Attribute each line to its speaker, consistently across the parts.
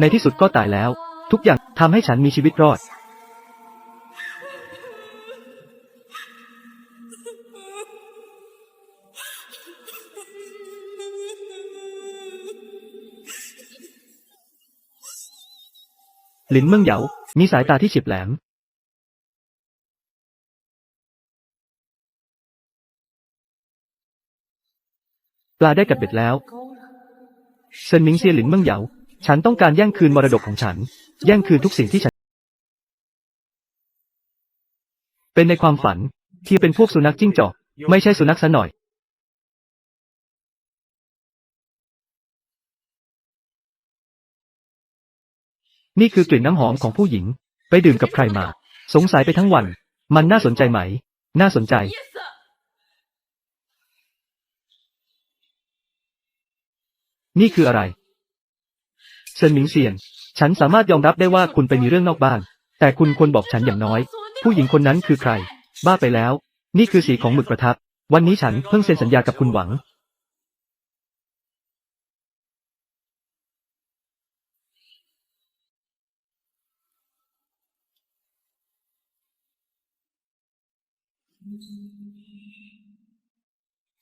Speaker 1: ในที่สุดก็ตายแล้ว ทุกอย่างทำให้ฉันมีชีวิตรอด หลินเมืองเหยา มีสายตาที่เฉียบแหลม ปลาได้กัดเบ็ดแล้วเซินมิงเซียหลินเมืองเหยา ฉันต้องการแย่งคืนมรดกของฉัน แย่งคืนทุกสิ่งที่ฉัน เป็นในความฝัน ที่เป็นพวกสุนัขจิ้งจอก ไม่ใช่สุนัขซะหน่อย นี่คือกลิ่นน้ำหอมของผู้หญิง ไปดื่มกับใครมา สงสัยไปทั้งวัน มันน่าสนใจไหม น่าสนใจ นี่คืออะไร เซินหมิงเซียน ฉันสามารถยอมรับได้ว่าคุณไปมีเรื่องนอกบ้าน แต่คุณควรบอกฉันอย่างน้อย ผู้หญิงคนนั้นคือใคร บ้าไปแล้ว นี่คือสีของหมึกประทับ วันนี้ฉันเพิ่งเซ็นสัญญากับคุณหวัง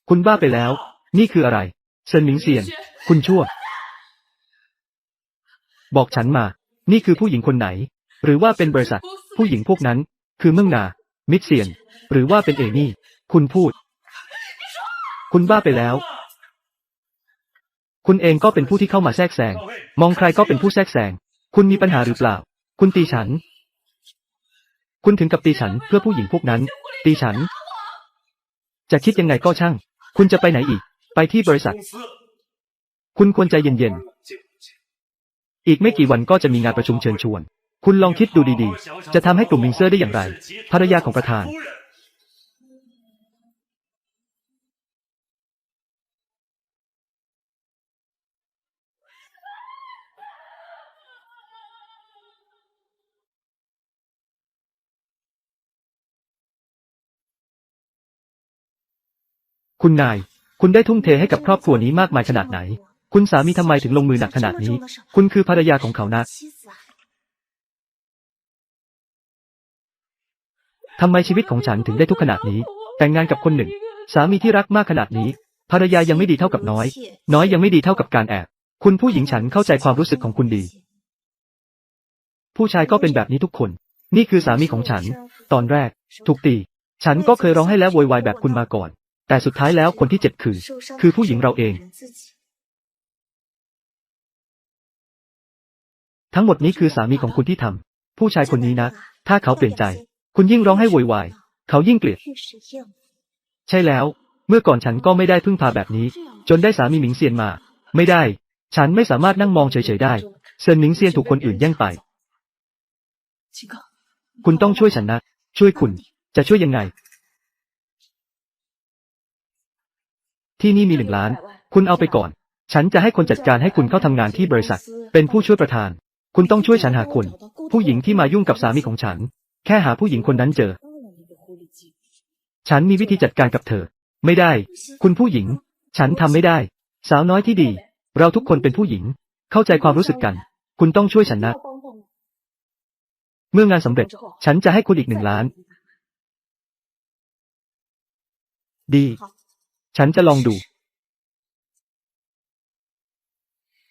Speaker 1: คุณบ้าไปแล้ว นี่คืออะไร เซินหมิงเซียน คุณชั่ว บอกฉันมา นี่คือผู้หญิงคนไหน หรือว่าเป็นบริษัท ผู้หญิงพวกนั้น คือเมืองนา มิดเซียน หรือว่าเป็นเอนี่ คุณพูด คุณบ้าไปแล้ว คุณเองก็เป็นผู้ที่เข้ามาแทรกแซง มองใครก็เป็นผู้แทรกแซง คุณมีปัญหาหรือเปล่า คุณตีฉัน คุณถึงกับตีฉันเพื่อผู้หญิงพวกนั้น ตีฉัน จะคิดยังไงก็ช่าง คุณจะไปไหนอีก ไปที่บริษัท คุณควรใจเย็นๆ อีกไม่กี่วันก็จะมีงานประชุมเชิญชวน คุณลองคิดดูดีๆ จะทำให้กลุ่มมิงเซอร์ได้อย่างไร ภรรยาของประธานคุณนาย คุณได้ทุ่มเทให้กับครอบครัวนี้มากมายขนาดไหน คุณสามีทำไมถึงลงมือหนักขนาดนี้ คุณคือภรรยาของเขานะ ทำไมชีวิตของฉันถึงได้ทุกขนาดนี้ แต่งงานกับคนหนึ่ง สามีที่รักมากขนาดนี้ ภรรยายังไม่ดีเท่ากับน้อย น้อยยังไม่ดีเท่ากับการแอบ คุณผู้หญิงฉันเข้าใจความรู้สึกของคุณดี ผู้ชายก็เป็นแบบนี้ทุกคน นี่คือสามีของฉัน ตอนแรก ถูกตี ฉันก็เคยร้องให้แล้วโวยวายแบบคุณมาก่อน แต่สุดท้ายแล้วคนที่เจ็บคือ คือผู้หญิงเราเอง ทั้งหมดนี้คือสามีของคุณที่ทำผู้ชายคนนี้นะ ถ้าเขาเปลี่ยนใจ คุณยิ่งร้องให้โวยวาย เขายิ่งเกลียด ใช่แล้ว เมื่อก่อนฉันก็ไม่ได้พึ่งพาแบบนี้ จนได้สามีหมิงเซียนมา ไม่ได้ ฉันไม่สามารถนั่งมองเฉยๆได้เซินหมิงเซียนถูกคนอื่นแย่งไป คุณต้องช่วยฉันนะ ช่วยคุณ จะช่วยยังไง ที่นี่มีหนึ่งล้าน คุณเอาไปก่อน ฉันจะให้คนจัดการให้คุณเข้าทำงานที่บริษัท เป็นผู้ช่วยประธาน คุณต้องช่วยฉันหาคน ผู้หญิงที่มายุ่งกับสามีของฉัน แค่หาผู้หญิงคนนั้นเจอ ฉันมีวิธีจัดการกับเธอ ไม่ได้ คุณผู้หญิง ฉันทำไม่ได้ สาวน้อยที่ดี เราทุกคนเป็นผู้หญิง เข้าใจความรู้สึกกัน คุณต้องช่วยฉันนะ เมื่องานสำเร็จ ฉันจะให้คุณอีกหนึ่งล้าน ดี ฉันจะลองดู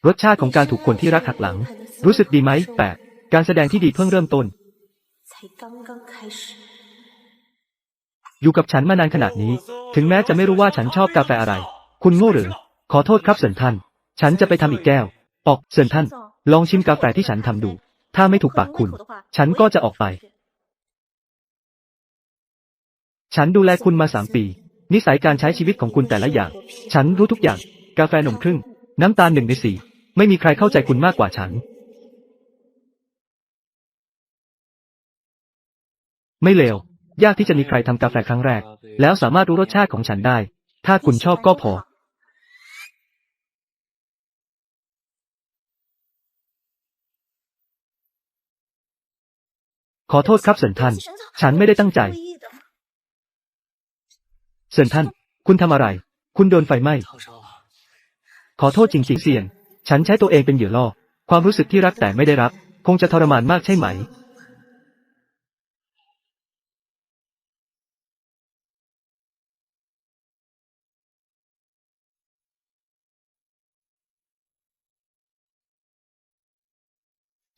Speaker 1: รสชาติของการถูกคนที่รักหักหลัง รู้สึกดีไหมแปลการแสดงที่ดีเพิ่งเริ่มต้น อยู่กับฉันมานานขนาดนี้ ถึงแม้จะไม่รู้ว่าฉันชอบกาแฟอะไร คุณโง่หรือ ขอโทษครับเซินท่าน ฉันจะไปทำอีกแก้ว ออกเซินท่าน ลองชิมกาแฟที่ฉันทำดู ถ้าไม่ถูกปากคุณ ฉันก็จะออกไป ฉันดูแลคุณมาสามปี นิสัยการใช้ชีวิตของคุณแต่ละอย่าง ฉันรู้ทุกอย่าง กาแฟนมครึ่ง น้ำตาลหนึ่งในสี่ ไม่มีใครเข้าใจคุณมากกว่าฉัน ไม่เลว ยากที่จะมีใครทำกาแฟครั้งแรก แล้วสามารถรู้รสชาติของฉันได้ ถ้าคุณชอบก็พอ ขอโทษครับเซินท่าน ฉันไม่ได้ตั้งใจ เซินท่าน คุณทำอะไร คุณโดนไฟไหม้ ขอโทษจริงๆเซียน ฉันใช้ตัวเองเป็นเหยื่อล่อ ความรู้สึกที่รักแต่ไม่ได้รับ คงจะทรมานมากใช่ไหม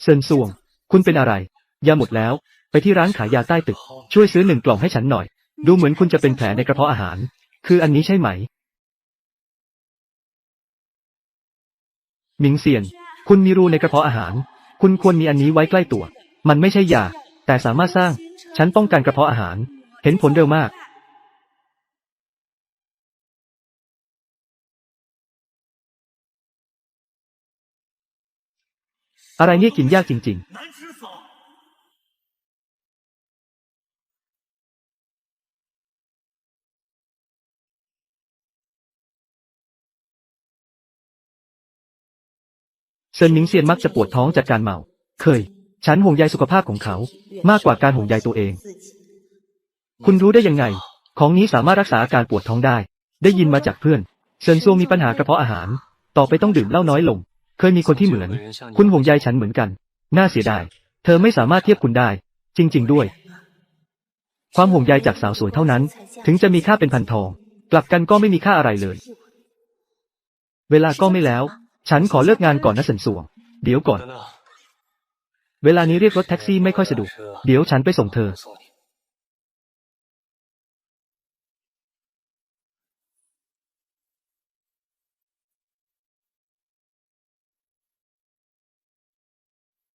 Speaker 1: เซินซวง คุณเป็นอะไร ยาหมดแล้ว ไปที่ร้านขายยาใต้ตึก ช่วยซื้อหนึ่งกล่องให้ฉันหน่อย ดูเหมือนคุณจะเป็นแผลในกระเพาะอาหาร คืออันนี้ใช่ไหม หมิงเซียน คุณมีรูในกระเพาะอาหาร คุณควรมีอันนี้ไว้ใกล้ตัว มันไม่ใช่ยา แต่สามารถสร้างฉันป้องกันกระเพาะอาหาร เห็นผลเร็วมาก อะไรเนี่ยกินยากจริง ๆ เซินหมิงเซียนมักจะปวดท้องจากการเมา เคย ฉันห่วงใยสุขภาพของเขา มากกว่าการห่วงใยตัวเอง คุณรู้ได้ยังไง ของนี้สามารถรักษาอาการปวดท้องได้ ได้ยินมาจากเพื่อน เซินซวงมีปัญหากระเพาะอาหาร ต่อไปต้องดื่มเหล้าน้อยลง เคยมีคนที่เหมือน คุณห่วงใยฉันเหมือนกัน น่าเสียดาย เธอไม่สามารถเทียบคุณได้ จริง ๆ ด้วย ความห่วงใยจากสาวสวยเท่านั้น ถึงจะมีค่าเป็นพันทอง กลับกันก็ไม่มีค่าอะไรเลย เวลาก็ไม่แล้ว ฉันขอเลิกงานก่อนนะเซินสวง เดี๋ยวก่อน เวลานี้เรียกรถแท็กซี่ไม่ค่อยสะดวก เดี๋ยวฉันไปส่งเธอ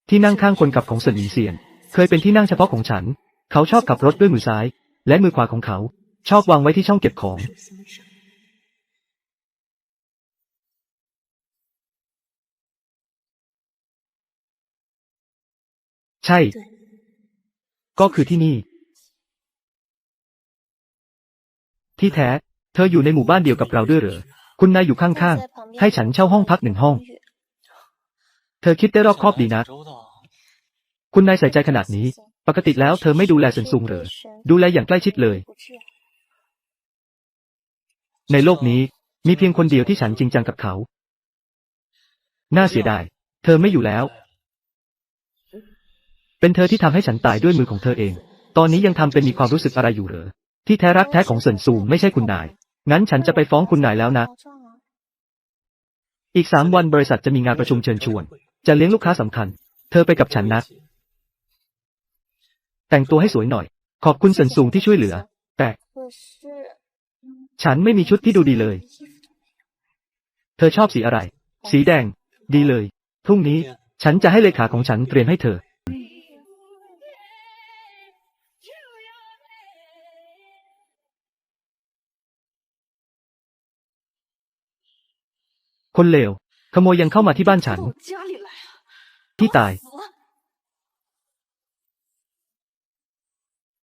Speaker 1: ที่นั่งข้างคนขับของเซินอินเซียน เคยเป็นที่นั่งเฉพาะของฉัน เขาชอบขับรถด้วยมือซ้าย และมือขวาของเขา ชอบวางไว้ที่ช่องเก็บของ ใช่ ก็คือที่นี่ ที่แท้ เธออยู่ในหมู่บ้านเดียวกับเราด้วยเหรอ คุณนายอยู่ข้างๆ ให้ฉันเช่าห้องพักหนึ่งห้อง เธอคิดได้รอบคอบดีนะ，คุณนายใส่ใจขนาดนี้ ปกติแล้วเธอไม่ดูแลเซนซุงเหรอ ดูแลอย่างใกล้ชิดเลย ในโลกนี้ มีเพียงคนเดียวที่ฉันจริงจังกับเขา น่าเสียดาย เธอไม่อยู่แล้ว เป็นเธอที่ทำให้ฉันตายด้วยมือของเธอเอง ตอนนี้ยังทำเป็นมีความรู้สึกอะไรอยู่เหรอ ที่แท้รักแท้ของเซินซูไม่ใช่คุณนาย งั้นฉันจะไปฟ้องคุณนายแล้วนะ อีกสามวันบริษัทจะมีงานประชุมเชิญชวน จะเลี้ยงลูกค้าสำคัญ เธอไปกับฉันนะ แต่งตัวให้สวยหน่อย ขอบคุณเซินซูที่ช่วยเหลือ แต่，ฉันไม่มีชุดที่ดูดีเลย เธอชอบสีอะไร สีแดง ดีเลย พรุ่งนี้ ฉันจะให้เลขาของฉันเตรียมให้เธอ คนเลว ขโมยยังเข้ามาที่บ้านฉัน ที่ตาย